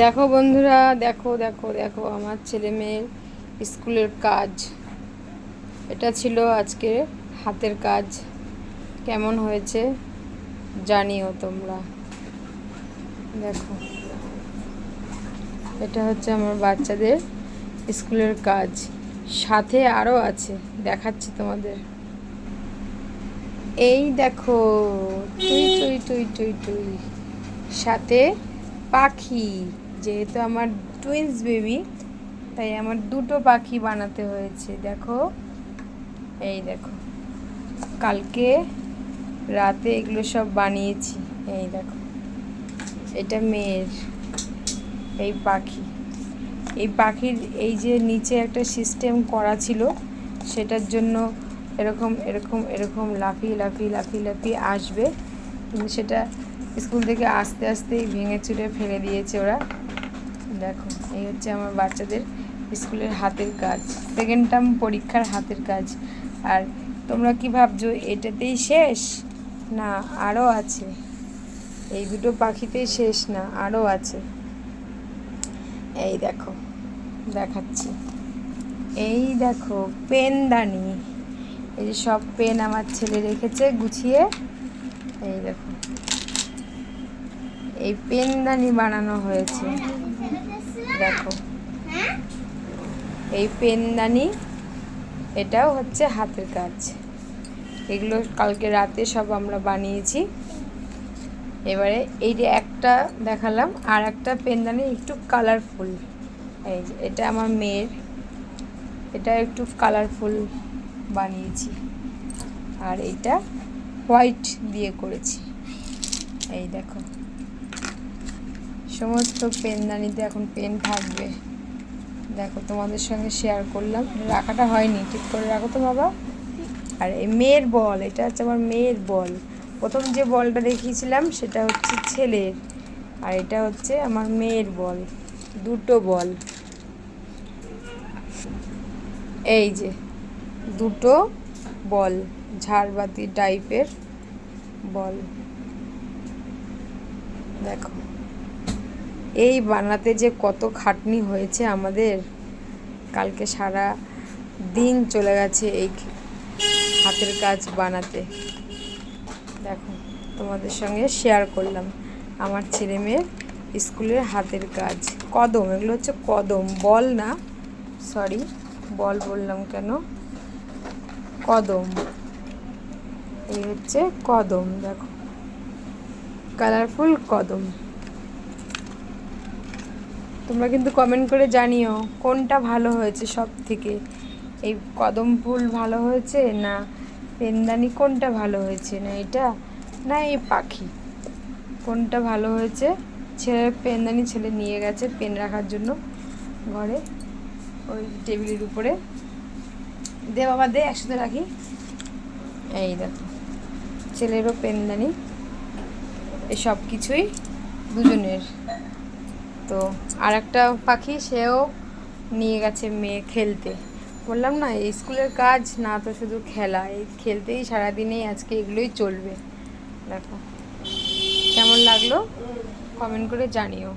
দেখো বন্ধুরা, দেখো দেখো দেখো আমার ছেলে মেয়ের স্কুলের কাজ। এটা ছিল আজকে হাতের কাজ। কেমন হয়েছে জানিও তোমরা। দেখো, এটা হচ্ছে আমার বাচ্চাদের স্কুলের কাজ। সাথে আরও আছে, দেখাচ্ছি তোমাদের। এই দেখো, টুই টুই টুই টুই টুই। সাথে পাখি। যেহেতু আমার টুইন্স বেবি তাই আমার দুটো পাখি বানাতে হয়েছে। দেখো, এই দেখো, কালকে রাতে এগুলো সব বানিয়েছি। এই দেখো, এটা মেয়ের, এই পাখি। এই পাখির, এই যে নিচে একটা সিস্টেম করা ছিল, সেটার জন্য এরকম এরকম এরকম লাফিয়ে লাফিয়ে লাফিয়ে লাফিয়ে আসবে। কিন্তু সেটা স্কুল থেকে আস্তে, আস্তেই ভেঙে চুরে ফেলে দিয়েছে ওরা। দেখো, এই হচ্ছে আমার বাচ্চাদের স্কুলের হাতের কাজ। সেকেন্ড টার্ম পরীক্ষার হাতের কাজ। আর তোমরা কি ভাবছ, এটাতেই শেষ? না আরও আছে। এই দুটো পাখিতেই শেষ না আরও আছে। এই দেখো, দেখাচ্ছি। এই দেখো পেনদানি এই যে সব পেন আমার ছেলে রেখেছে গুছিয়ে। এই দেখো। এই পেনদানি বানানো হয়েছে। দেখো। এই পেনদানি এটাও হচ্ছে হাতের কাজ। এগুলো কালকে রাতে সব আমরা বানিয়েছি। এবারে এই যে একটা দেখালাম আর একটা পেনদানি একটু কালারফুল এই যে এটা আমার মেয়ের। এটা একটু কালারফুল বানিয়েছি। আর এটা হোয়াইট দিয়ে করেছি। এই দেখো। সমস্ত পেনদানিতে এখন পেন থাকবে দেখো তোমাদের সঙ্গে শেয়ার করলাম। রাখাটা হয়নি, ঠিক করে রাখো তো বাবা। আর এই মেয়ের বল, এটা হচ্ছে আমার মেয়ের বল। প্রথম যে বলটা দেখিয়েছিলাম, সেটা হচ্ছে ছেলের। আর এটা হচ্ছে আমার মেয়ের বল, দুটো বল। এই যে, দুটো বল, ঝাড়বাতি টাইপের বল। দেখো। এই বানাতে যে কত খাটনি হয়েছে আমাদের, কালকে সারা দিন চলে গেছে এই হাতের কাজ বানাতে। দেখো, তোমাদের সঙ্গে শেয়ার করলাম। আমার ছেলে মেয়ের স্কুলের হাতের কাজ। কদম, এগুলো হচ্ছে কদম, বল না সরি বল বললাম কেন? কদম, এই হচ্ছে কদম, দেখো। কালারফুল কদম। তোমরা কিন্তু কমেন্ট করে জানিও কোনটা ভালো হয়েছে সব থেকে এই কদম ফুল ভালো হয়েছে না পেনদানি কোনটা ভালো হয়েছে না এটা? না, এই পাখি। কোনটা ভালো হয়েছে? ছেলে পেনদানি ছেলে নিয়ে গেছে পেন রাখার জন্য ঘরে, ওই টেবিলের উপরে। দে বাবা, দে, একসাথে রাখি। এই দেখো, ছেলেরও পেনদানি। এই সব কিছুই দুজনের। তো আর একটা পাখি, সেও নিয়ে গেছে মেয়ে খেলতে। বললাম, না স্কুলের কাজ, না তো শুধু খেলা। এই খেলতেই সারাদিনেই আজকে এগুলোই চলবে। দেখো। কেমন লাগল? কমেন্ট করে জানিও।